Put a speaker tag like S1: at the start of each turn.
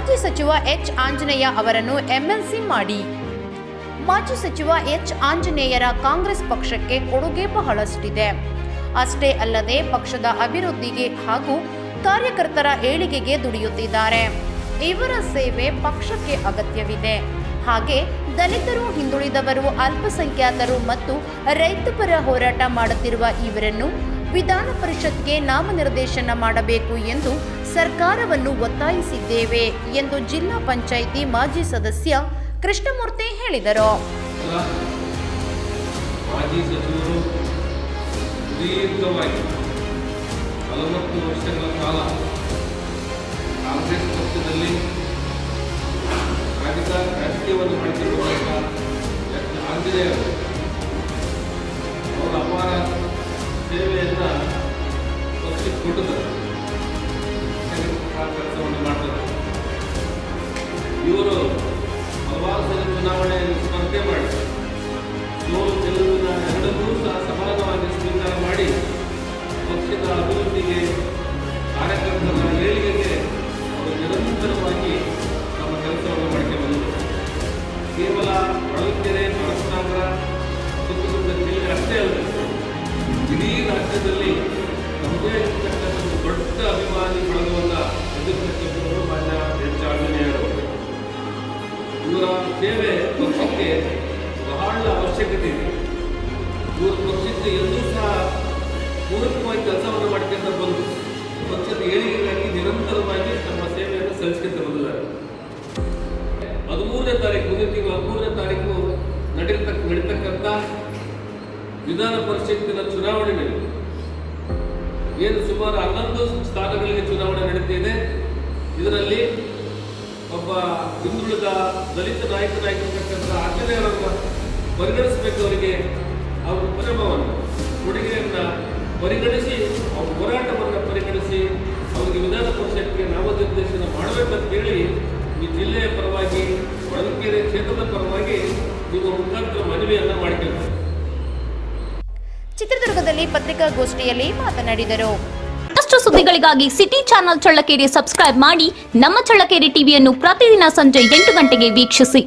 S1: ಮಾಜಿ ಸಚಿವ ಎಚ್. ಆಂಜನೇಯ ಅವರನ್ನು ಎಂಎಲ್ಸಿ ಮಾಡಿ. ಮಾಜಿ ಸಚಿವ ಎಚ್. ಆಂಜನೇಯರ ಕಾಂಗ್ರೆಸ್ ಪಕ್ಷಕ್ಕೆ ಕೊಡುಗೆ ಬಹಳಷ್ಟಿದೆ. ಅಷ್ಟೇ ಅಲ್ಲದೆ ಪಕ್ಷದ ಅಭಿವೃದ್ಧಿಗೆ ಹಾಗೂ ಕಾರ್ಯಕರ್ತರ ಏಳಿಗೆಗೆ ದುಡಿಯುತ್ತಿದ್ದಾರೆ. ಇವರ ಸೇವೆ ಪಕ್ಷಕ್ಕೆ ಅಗತ್ಯವಿದೆ. ಹಾಗೆ ದಲಿತರು ಹಿಂದುಳಿದವರು ಅಲ್ಪಸಂಖ್ಯಾತರು ಮತ್ತು ರೈತಪರ ಹೋರಾಟ ಮಾಡುತ್ತಿರುವ ಇವರನ್ನು ವಿಧಾನ ಪರಿಷತ್ಗೆ ನಾಮನಿರ್ದೇಶನ ಮಾಡಬೇಕು ಎಂದು ಸರ್ಕಾರವನ್ನು ಒತ್ತಾಯಿಸಿದ್ದೇವೆ ಎಂದು ಜಿಲ್ಲಾ ಪಂಚಾಯಿತಿ ಮಾಜಿ ಸದಸ್ಯ ಕೃಷ್ಣಮೂರ್ತಿ ಹೇಳಿದರು.
S2: ಮಾಜಿ ಸಚಿವರು ದೀರ್ಘವಾಗಿ ನಲವತ್ತು ವರ್ಷಗಳ ಕಾಲ ಕಾಂಗ್ರೆಸ್ ಪಕ್ಷದಲ್ಲಿ ರಾಜಕ ರಾಜಕೀಯವನ್ನು ಮಾಡುತ್ತಿರುವಂಥ ಎಚ್ ಕೊಟ್ಟಿದ್ದಾರೆ ಕೆಲಸವನ್ನು ಮಾಡ್ತಾರೆ ಇವರು ಹಲವಾರು ಸಲ ಚುನಾವಣೆಯಲ್ಲಿ ಸ್ಪರ್ಧೆ ಮಾಡಿ ಸೋಲು ಗೆಲುವಿನ ಸಹ ಸಮಾನವಾಗಿ ಸ್ವೀಕಾರ ಮಾಡಿ, ಪಕ್ಷದ ಅಭಿವೃದ್ಧಿಗೆ, ಕಾರ್ಯಕರ್ತರ ಏಳಿಗೆಗೆ ಅವರು ನಿರಂತರವಾಗಿ ತಮ್ಮ ಕೆಲಸವನ್ನು ಮಾಡ್ಕೊಂಡು ಬಂದರು. ಕೇವಲ ಹೊಳಲ್ಕೆರೆ ಪರಶುರಾಮರ ಸುತ್ತಮುತ್ತ ಅಷ್ಟೇ ಅಲ್ಲ, ಇಡೀ ರಾಜ್ಯದಲ್ಲಿ ನಮ್ಮದೇ ಹದಿಮೂರನೇ ತಾರೀಕು, ಮುಂದಿನ ತಿಂಗಳು ಹದಿಮೂರನೇ ತಾರೀಕು ನಡೀತಕ್ಕ, ನಡೀತಕ್ಕಂಥ ವಿಧಾನ ಪರಿಷತ್ತಿನ ಚುನಾವಣೆಯಲ್ಲಿ ಏನು ಸುಮಾರು ಹನ್ನೊಂದು ಸ್ಥಾನಗಳಿಗೆ ಚುನಾವಣೆ ನಡೀತಿದೆ. ಇದರಲ್ಲಿ ಒಬ್ಬ ಹಿಂದುಳಿದ ದಲಿತ ನಾಯಕನಾಗಿರ್ತಕ್ಕಂಥ ಆಂಜನೇಯರನ್ನು ಪರಿಗಣಿಸಬೇಕು ಅವರಿಗೆ. ಅವರ ಪರಿಣಾಮವನ್ನು ಕೊಡುಗೆಯನ್ನು ಪರಿಗಣಿಸಿ ಕ್ಷೇತ್ರದ ಪರವಾಗಿ ನಿಮ್ಮ ಮುಖಾಂತರ ಮನವಿಯನ್ನು ಮಾಡ್ಕೊಳ್ತಾರೆ
S1: ಚಿತ್ರದುರ್ಗದಲ್ಲಿ ಪತ್ರಿಕಾಗೋಷ್ಠಿಯಲ್ಲಿ ಮಾತನಾಡಿದರು.
S3: ಮತ್ತಷ್ಟು ಸುದ್ದಿಗಳಿಗಾಗಿ ಸಿಟಿ ಚಾನೆಲ್ ಚಳ್ಳಕೆರೆ ಸಬ್ಸ್ಕ್ರೈಬ್ ಮಾಡಿ ನಮ್ಮ ಚಳ್ಳಕೆರೆ ಟಿವಿಯನ್ನು ಪ್ರತಿದಿನ ಸಂಜೆ ಎಂಟು ಗಂಟೆಗೆ ವೀಕ್ಷಿಸಿ.